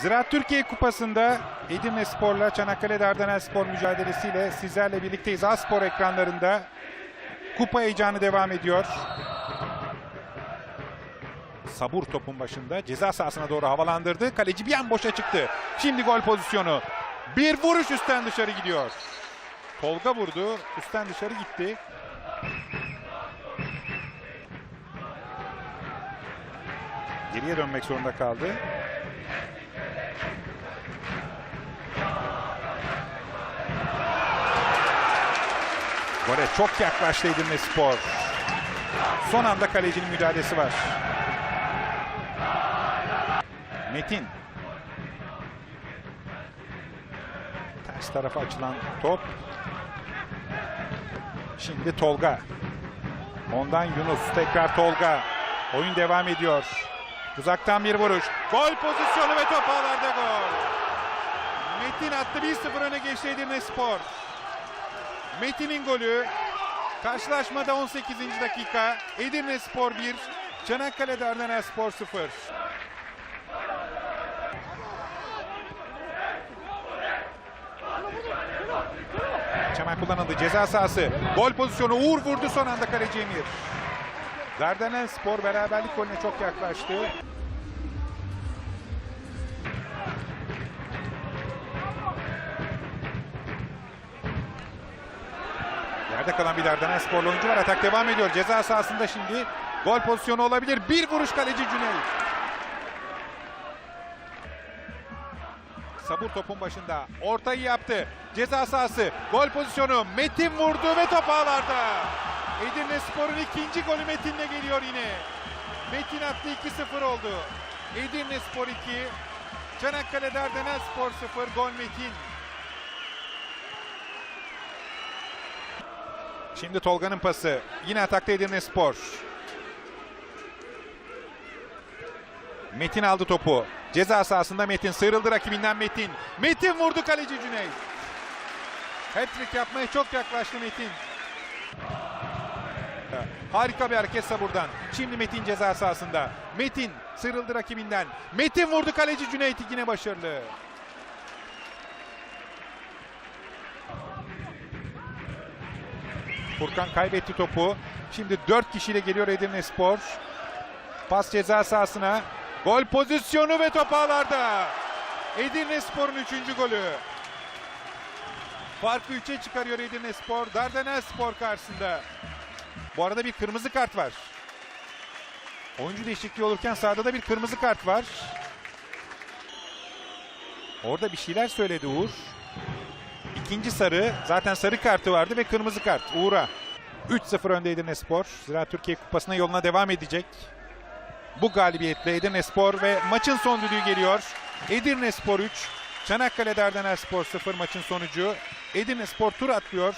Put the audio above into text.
Ziraat Türkiye Kupası'nda Edirne Spor'la Çanakkale Dardanel Spor mücadelesiyle sizlerle birlikteyiz. Aspor ekranlarında kupa heyecanı devam ediyor. Sabur topun başında ceza sahasına doğru havalandırdı. Kaleci bir an boşa çıktı. Şimdi gol pozisyonu. Bir vuruş üstten dışarı gidiyor. Tolga vurdu. Üstten dışarı gitti. Geriye dönmek zorunda kaldı. Gole çok yaklaştı Edirne Spor. Son anda kalecinin müdahalesi var. Metin. Ters tarafa açılan top. Şimdi Tolga. Ondan Yunus. Tekrar Tolga. Oyun devam ediyor. Uzaktan bir vuruş. Gol pozisyonu ve top ağlarda gol. Metin attı 1-0 öne geçti Edirne Spor. Metin'in golü. Karşılaşmada 18. dakika. Edirne Spor 1. Çanakkale Dardanel Spor 0. Çemen kullanıldı. Ceza sahası. Gol pozisyonu. Uğur vurdu son anda kaleci Emir. Dardanel Spor beraberlik golüne çok yaklaştı. Yerde kalan bir Dardanel Sporlu oyuncu var. Atak devam ediyor. Ceza sahasında şimdi gol pozisyonu olabilir. Bir vuruş kaleci Cüneyt. Sabur topun başında. Ortayı yaptı. Ceza sahası. Gol pozisyonu. Metin vurdu ve top ağlarda. Edirne Spor'un ikinci golü Metin'le geliyor yine. Metin attı 2-0 oldu. Edirne Spor 2. Çanakkale Dardanel Spor 0. Gol Metin. Şimdi Tolga'nın pası. Yine atakta Edirne Spor. Metin aldı topu. Ceza sahasında Metin sıyrıldı rakibinden Metin. Metin vurdu kaleci Cüneyt. Hat-trick yapmaya çok yaklaştı Metin. Harika bir hareket buradan. Şimdi Metin ceza sahasında. Metin sıyrıldı rakibinden. Metin vurdu kaleci Cüneyt yine başarılı. Furkan kaybetti topu. Şimdi 4 kişiyle geliyor Edirne Spor. Pas ceza sahasına. Gol pozisyonu ve top ağlarda. Edirne Spor'un 3. golü. Farkı 3'e çıkarıyor Edirne Spor. Dardanel Spor karşısında. Bu arada bir kırmızı kart var. Oyuncu değişikliği olurken sahada da bir kırmızı kart var. Orada bir şeyler söyledi Uğur. İkinci sarı. Zaten sarı kartı vardı ve kırmızı kart Uğur'a. 3-0 önde Edirne Spor. Ziraat Türkiye Kupası'na yoluna devam edecek. Bu galibiyetle Edirne Spor ve maçın son düdüğü geliyor. Edirne Spor 3, Çanakkale Dardanel Spor 0 maçın sonucu. Edirne Spor tur atlıyor.